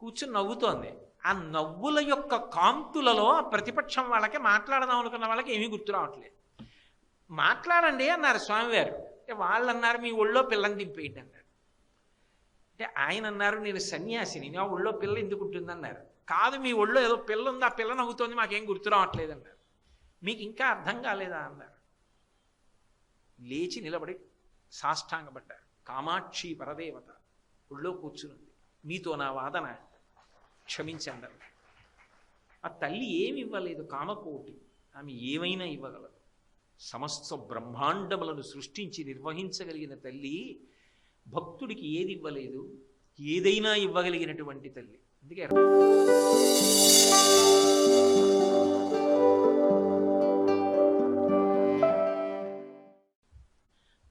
కూర్చుని నవ్వుతోంది. ఆ నవ్వుల యొక్క కాంతులలో ప్రతిపక్షం వాళ్ళకి మాట్లాడదాం అనుకున్న వాళ్ళకి ఏమీ గుర్తు రావట్లేదు. మాట్లాడండి అన్నారు స్వామివారు. అంటే వాళ్ళు అన్నారు మీ ఒళ్ళో పిల్లని దింపేయండి అన్నారు. అంటే ఆయన అన్నారు నేను సన్యాసిని నా ఒళ్ళో పిల్ల ఎందుకు ఉంటుందన్నారు. కాదు మీ ఒళ్ళో ఏదో పిల్ల ఉంది ఆ పిల్ల నవ్వుతోంది మాకేం గుర్తు రావట్లేదు అన్నారు. మీకు ఇంకా అర్థం కాలేదా అన్నారు. లేచి నిలబడి సాష్టాంగపడ్డారు. కామాక్షి పరదేవత ఒళ్ళో కూర్చునుంది. మీతో నా వాదన క్షమించండి ఆ తల్లి ఏమి ఇవ్వలేదు కామకోటి. ఆమె ఏమైనా ఇవ్వగలదు. సమస్త బ్రహ్మాండములను సృష్టించి నిర్వహించగలిగిన తల్లి భక్తుడికి ఏది ఇవ్వలేదు ఏదైనా ఇవ్వగలిగినటువంటి తల్లి. అందుకే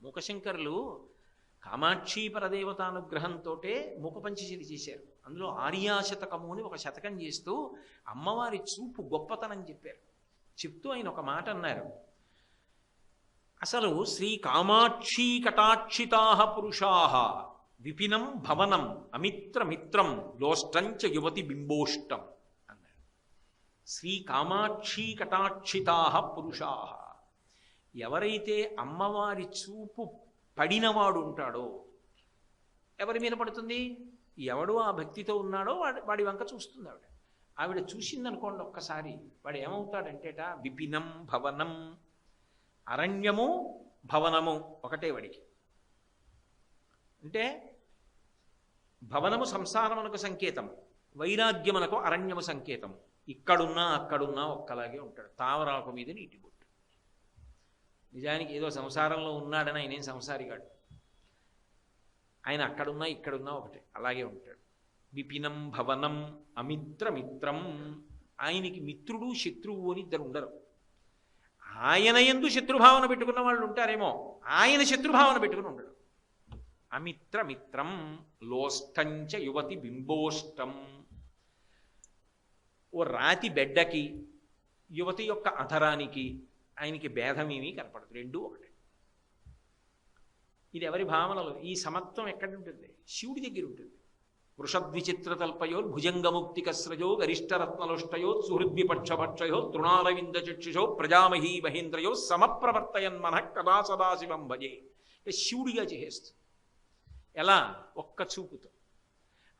మూకశంకరులు కామాక్షి పరదేవతానుగ్రహంతో మూకపంచశతి చేశారు. అందులో ఆర్యాశతకము అని ఒక శతకం చేస్తూ అమ్మవారి చూపు గొప్పతనం చెప్పారు. చెప్తూ ఆయన ఒక మాట అన్నారు. అసలు శ్రీ కామాక్షి కటాక్షితా పురుషా విపినం భవనం అమిత్రమిత్రం లోష్టంచ యువతి బింబోష్టం అన్నారు. శ్రీ కామాక్షి కటాక్షితా పురుషా. ఎవరైతే అమ్మవారి చూపు పడినవాడు ఉంటాడో ఎవరి మీద పడుతుంది? ఎవడు ఆ భక్తితో ఉన్నాడో వాడి వాడి వంక చూస్తుంది ఆవిడ. ఆవిడ చూసిందనుకోండి ఒక్కసారి వాడు ఏమవుతాడంటేట విపినం భవనం అరణ్యము భవనము ఒకటే వాడికి. అంటే భవనము సంసారమునకు సంకేతము వైరాగ్యమునకు అరణ్యము సంకేతము. ఇక్కడున్నా అక్కడున్నా ఒక్కలాగే ఉంటాడు తావరాకు మీద నీటి నిజానికి ఏదో సంసారంలో ఉన్నాడని ఆయన ఏం సంసారి కాడు. ఆయన అక్కడున్నా ఇక్కడున్నా ఒకటే అలాగే ఉంటాడు. విపినం భవనం అమిత్రమిత్రం. ఆయనకి మిత్రుడు శత్రువు అని ఇద్దరు ఉండరు. ఆయన ఎందు శత్రుభావన పెట్టుకున్న వాళ్ళు ఉంటారేమో ఆయన శత్రుభావన పెట్టుకుని ఉండడు. అమిత్రమిత్రం లోష్టంచ యువతి బింబోష్టం. ఓ రాతి బెడ్డకి యువతి యొక్క అధరానికి ఆయనకి భేదమేమీ కనపడదు. రెండూ ఒకటే. ఇది ఎవరి భావనలు? ఈ సమత్వం ఎక్కడ ఉంటుంది? శివుడి దగ్గర ఉంటుంది. వృషద్విచిత్రతల్పయో భుజంగముక్తికస్రజో గరిష్టరత్నలుష్టయో సుహృద్విపక్షపక్షయో తృణారవింద చక్షుషో ప్రజామహీ మహేంద్రయో సమప్రవర్తయన్ మన కదా సదాశివం భజే. శివుడిగా చేసేస్తుంది. ఎలా? ఒక్క చూపుతో.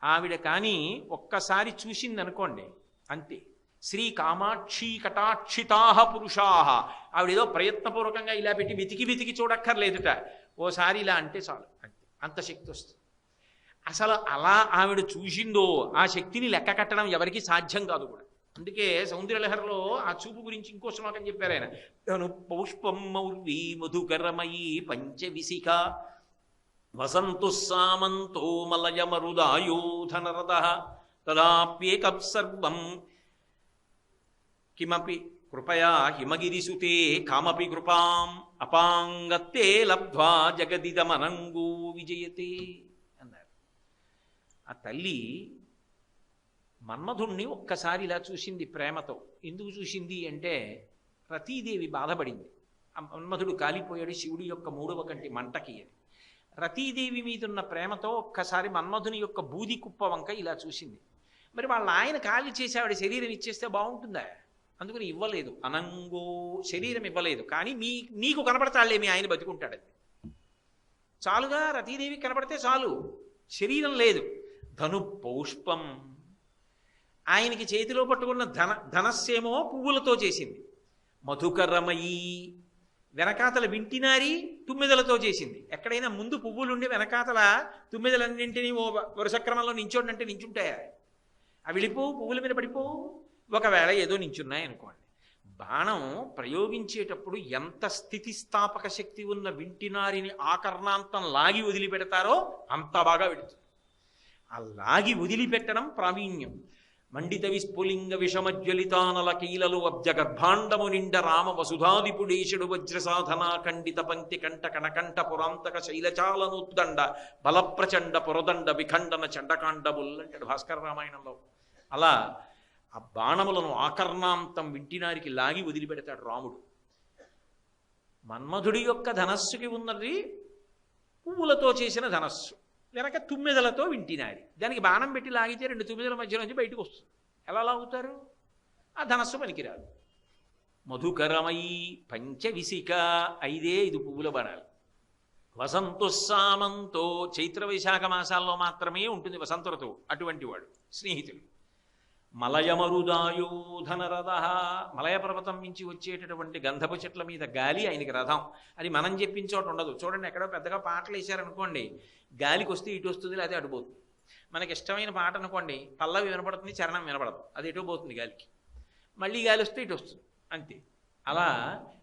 ఆవిడ కానీ ఒక్కసారి చూసింది అనుకోండి అంతే. శ్రీ కామాక్షి కటాక్షితాహ పురుషాహ ఆవిడేదో ప్రయత్నపూర్వకంగా ఇలా పెట్టి వెతికి వెతికి చూడక్కర్లేదుట. ఓసారి ఇలా అంటే చాలు. అంతే. అంత శక్తి వస్తుంది. అసలు అలా ఆవిడ చూసిందో ఆ శక్తిని లెక్క కట్టడం ఎవరికి సాధ్యం కాదు కూడా. అందుకే సౌందర్యలహరిలో ఆ చూపు గురించి ఇంకో శ్లోకం చెప్పారు ఆయన. తను పౌష్పం మౌర్వి మధుకరమయీ పంచవిశిఖ వసంతు సామంతో మలయమరుదాయోధనరద తదాప్యేకసర్వం కిమపి కృపయా హిమగిరిసుతే కామపి కృపాం అపాంగత్తే లబ్ధ్వా జగదిదమనంగూ విజయతే అన్నారు ఆ తల్లి మన్మధుణ్ణి ఒక్కసారి ఇలా చూసింది ప్రేమతో. ఎందుకు చూసింది అంటే రతీదేవి బాధపడింది. మన్మధుడు కాలిపోయాడు శివుడి యొక్క మూడవ కంటి మంటకి అని. రతీదేవి మీదున్న ప్రేమతో ఒక్కసారి మన్మధుని యొక్క బూది కుప్ప వంక ఇలా చూసింది. మరి వాళ్ళ ఆయన ఖాళీ చేసి ఆవిడ శరీరం ఇచ్చేస్తే బాగుంటుందా? అందుకని ఇవ్వలేదు. అనంగో శరీరం ఇవ్వలేదు. కానీ మీ నీకు కనపడతాళ్ళేమి ఆయన బతికుంటాడది చాలుగా రతీదేవి కనపడితే చాలు. శరీరం లేదు. ధను పౌష్పం. ఆయనకి చేతిలో పట్టుకున్న ధన ధనస్సేమో పువ్వులతో చేసింది. మధుకరమయీ వెనకాతల వింటినారి తుమ్మెదలతో చేసింది. ఎక్కడైనా ముందు పువ్వులుండి వెనకాతల తుమ్మెదలన్నింటినీ ఓ వరుస క్రమంలో నించోడంటే నించుంటాయా? అవి వెళ్ళిపోవు పువ్వుల మీద పడిపోవు ఒకవేళ ఏదో నించున్నాయనుకోండి బాణం ప్రయోగించేటప్పుడు ఎంత స్థితిస్థాపక శక్తి ఉన్న వింటినారిని ఆకర్ణాంతం లాగి వదిలిపెడతారో అంత బాగా పెడుతుంది ఆ లాగి వదిలిపెట్టడం ప్రావీణ్యం. మండిత విస్ఫులింగ విషమజ్వలితానల కీలలు అబ్జగర్భాండము నిండ రామ వసుధాదిపుడేశుడు వజ్ర సాధనా ఖండిత పంక్తి కంట కనకంఠ పురాంతక శైలచాలనుద్దండ బలప్రచండ పురదండ విఖండన చండకాండముల్ అంటాడు భాస్కర రామాయణంలో. అలా ఆ బాణములను ఆకర్ణాంతం వింటినారికి లాగి వదిలిపెడతాడు రాముడు. మన్మధుడి యొక్క ధనస్సుకి ఉన్నది పువ్వులతో చేసిన ధనస్సు. వెనక తుమ్మెదలతో వింటినారి. దానికి బాణం పెట్టి లాగితే రెండు తుమ్మెదల మధ్యలోంచి బయటకు వస్తుంది. ఎలా లాగుతారు? ఆ ధనస్సు పనికిరాదు. మధుకరమై పంచవిసిక ఐదే ఐదు పువ్వుల బాణాలు వసంతుస్సామంతో చైత్ర వైశాఖ మాసాల్లో మాత్రమే ఉంటుంది వసంత ఋతువు అటువంటి వాడు స్నేహితుడు. మలయమరుదాయోధనరథ మలయ పర్వతం నుంచి వచ్చేటటువంటి గంధపు చెట్ల మీద గాలి ఆయనకి రథం. అది మనం చెప్పిన చోట ఉండదు. చూడండి ఎక్కడో పెద్దగా పాటలు వేశారనుకోండి గాలికి వస్తే ఇటు వస్తుంది లేదా అటు పోతుంది. మనకి ఇష్టమైన పాట అనుకోండి పల్లవి వినపడుతుంది చరణం వినపడదు. అది ఎటు పోతుంది గాలికి. మళ్ళీ గాలి వస్తే ఇటు వస్తుంది. అంతే. అలా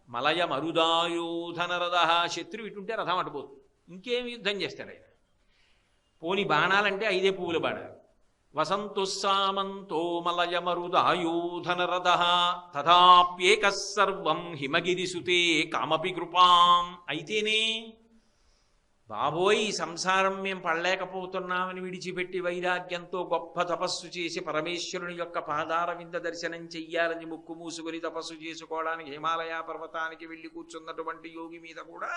మలయ మరుదాయోధన రథ శత్రువు ఇటుంటే రథం అటుపోతుంది ఇంకేం యుద్ధం చేస్తాడు ఆయన? పోని బాణాలంటే ఐదే పువ్వుల బాణాలు వసంతుస్సామంతో మలయమరుదాయోధన తథాప్యేకసర్వం సర్వం హిమగిరిసుతే కామపి కృపాం. అయితేనే బాబోయ్ ఈ సంసారం మేం పడలేకపోతున్నామని విడిచిపెట్టి వైరాగ్యంతో గొప్ప తపస్సు చేసి పరమేశ్వరుని యొక్క పాదార వింద దర్శనం చెయ్యాలని ముక్కు మూసుకొని తపస్సు చేసుకోవడానికి హిమాలయ పర్వతానికి వెళ్ళి కూర్చున్నటువంటి యోగి మీద కూడా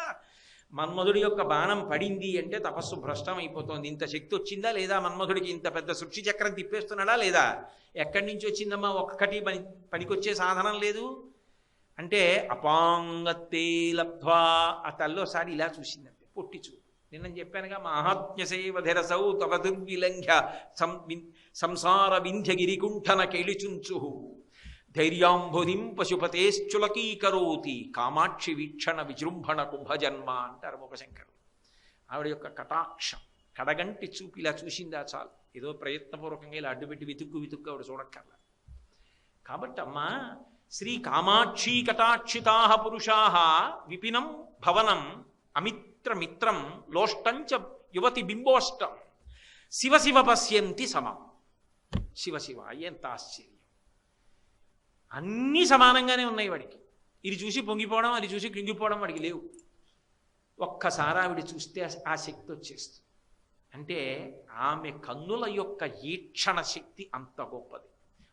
మన్మధుడి యొక్క బాణం పడింది అంటే తపస్సు భ్రష్టం అయిపోతుంది ఇంత శక్తి వచ్చిందా లేదా? మన్మధుడికి ఇంత పెద్ద సృష్టి చక్రం తిప్పేస్తున్నాడా లేదా? ఎక్కడి నుంచి వచ్చిందమ్మా? ఒక్కటి పని పనికొచ్చే సాధనం లేదు. అంటే అపాంగతే లబ్ధ్వా ఆ తల్లోసారి ఇలా చూసిందంటే పొట్టి చూ నిన్న చెప్పానుగా మహాత్మ్యసేవధిరసౌ తవ దుర్విలంఘ్య సం సంసార వింధ్య గిరికుంఠన కెళిచుంచు ధైర్యాంబుధిం పశుపతేశ్చులకీకరోతి కామాక్షి వీక్షణ విజృంభణ కుంభజన్మ అంటారు ముఖశంకరు ఆవిడ యొక్క కటాక్షం కడగంటి చూపు ఇలా చూసిందా చాలు. ఏదో ప్రయత్నపూర్వకంగా ఇలా అడ్డుపెట్టి వెతుక్కు వెతుక్కు ఆవిడ చూడక్కర్లా. కాబట్టి అమ్మా శ్రీ కామాక్షీ కటాక్షితా పురుషా విపినం భవనం అమిత్రమిత్రం లోష్టంచ యువతి బింబోష్టం. శివ శివ పశ్యంతి సమం. శివ శివ ఎంత ఆశ్చర్యం. అన్నీ సమానంగానే ఉన్నాయి వాడికి. ఇది చూసి పొంగిపోవడం అది చూసి కృంగిపోవడం వాడికి లేవు. ఒక్కసారి ఆవిడ చూస్తే ఆ శక్తి వచ్చేస్తుంది. అంటే ఆమె కన్నుల యొక్క ఈక్షణ శక్తి అంత గొప్పది.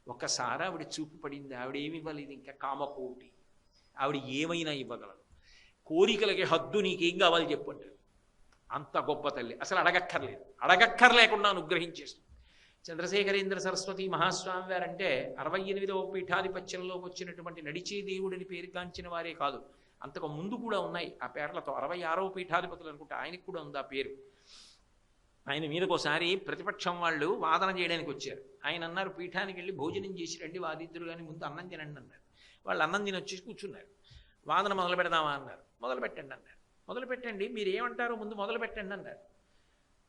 ఒకసారి ఆవిడ చూపు పడింది ఆవిడ ఏమి ఇవ్వలేదు ఇంకా కామకోటి. ఆవిడ ఏమైనా ఇవ్వగలదు. కోరికలకి హద్దు నీకేం కావాలి చెప్పు అంత గొప్ప తల్లి. అసలు అడగక్కర్లేదు. అడగక్కర్లేకుండా అనుగ్రహించేస్తుంది. చంద్రశేఖరేంద్ర సరస్వతి మహాస్వామి వారంటే అరవై ఎనిమిదవ పీఠాధిపత్యంలోకి వచ్చినటువంటి నడిచే దేవుడిని పేరుగాంచిన వారే కాదు. అంతకు ముందు కూడా ఉన్నాయి. ఆ పేర్లతో అరవై ఆరవ పీఠాధిపతులు అనుకుంటే ఆయనకు కూడా ఉంది ఆ పేరు. ఆయన మీదకోసారి ఒకసారి ప్రతిపక్షం వాళ్ళు వాదన చేయడానికి వచ్చారు. ఆయన అన్నారు పీఠానికి వెళ్ళి భోజనం చేసి రండి వాదిద్దరు కానీ ముందు అన్నం తినండి అన్నారు. వాళ్ళు అన్నం తిని వచ్చి కూర్చున్నారు. వాదన మొదలు పెడదామా అన్నారు. మొదలు పెట్టండి అన్నారు. మొదలు పెట్టండి మీరు ఏమంటారో ముందు మొదలు పెట్టండి అన్నారు.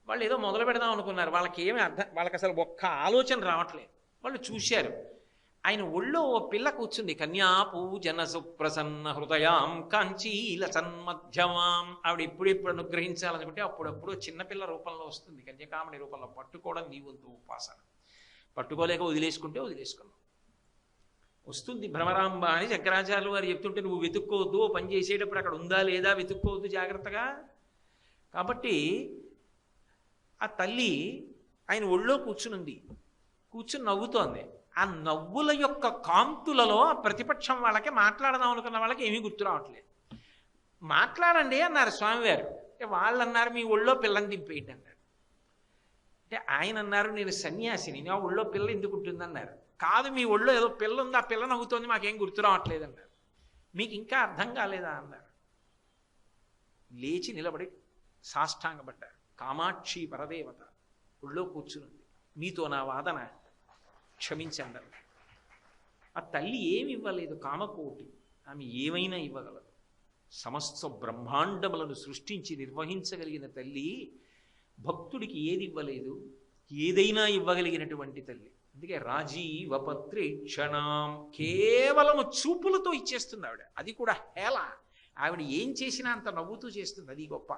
వాళ్ళు ఏదో మొదలు పెడదాం అనుకున్నారు. వాళ్ళకి ఏమీ అర్థం వాళ్ళకి అసలు ఒక్క ఆలోచన రావట్లేదు. వాళ్ళు చూశారు. ఆయన ఒళ్ళో ఓ పిల్ల కూర్చుంది. కన్యాపూ జన సుప్రసన్న హృదయాం కాంచీల సన్మధ్యమాం. ఆవిడ ఎప్పుడెప్పుడు అనుగ్రహించాలనుకుంటే అప్పుడప్పుడు చిన్నపిల్ల రూపంలో వస్తుంది. కన్యకామణి రూపంలో పట్టుకోవడం నీ వంతు ఉపాసన. పట్టుకోలేక వదిలేసుకుంటే వదిలేసుకున్నాం. వస్తుంది భ్రమరాంబ అని శంకరాచార్యులు వారు చెప్తుంటే నువ్వు వెతుక్కోవద్దు పని చేసేటప్పుడు అక్కడ ఉందా లేదా వెతుక్కోవద్దు జాగ్రత్తగా. కాబట్టి ఆ తల్లి ఆయన ఒళ్ళో కూర్చునుంది. కూర్చుని నవ్వుతోంది. ఆ నవ్వుల యొక్క కాంతులలో ఆ ప్రతిపక్షం వాళ్ళకి మాట్లాడదాం అనుకున్న వాళ్ళకి ఏమీ గుర్తు రావట్లేదు. మాట్లాడండి అన్నారు స్వామివారు. వాళ్ళు అన్నారు మీ ఒళ్ళో పిల్లని దింపేయండి అన్నారు. అంటే ఆయన అన్నారు నేను సన్యాసిని నా ఒళ్ళో పిల్ల ఎందుకు ఉంటుంది అన్నారు కాదు మీ ఒళ్ళో ఏదో పిల్ల ఉంది ఆ పిల్ల నవ్వుతోంది మాకేం గుర్తు రావట్లేదు అన్నారు. మీకు ఇంకా అర్థం కాలేదా అన్నారు. లేచి నిలబడి సాష్టాంగపడ్డారు. కామాక్షి పరదేవత. ఒళ్ళో కూర్చునుంది. మీతో నా వాదన క్షమించండి ఆ తల్లి ఏమి ఇవ్వలేదు కామకోటి. ఆమె ఏమైనా ఇవ్వగలదు. సమస్త బ్రహ్మాండములను సృష్టించి నిర్వహించగలిగిన తల్లి భక్తుడికి ఏది ఇవ్వలేదు ఏదైనా ఇవ్వగలిగినటువంటి తల్లి. అందుకే రాజీవపత్రి క్షణం కేవలము చూపులతో ఇచ్చేస్తుంది ఆవిడ. అది కూడా హేళ. ఆవిడ ఏం చేసినా అంత నవ్వుతూ చేస్తుంది అది గొప్ప.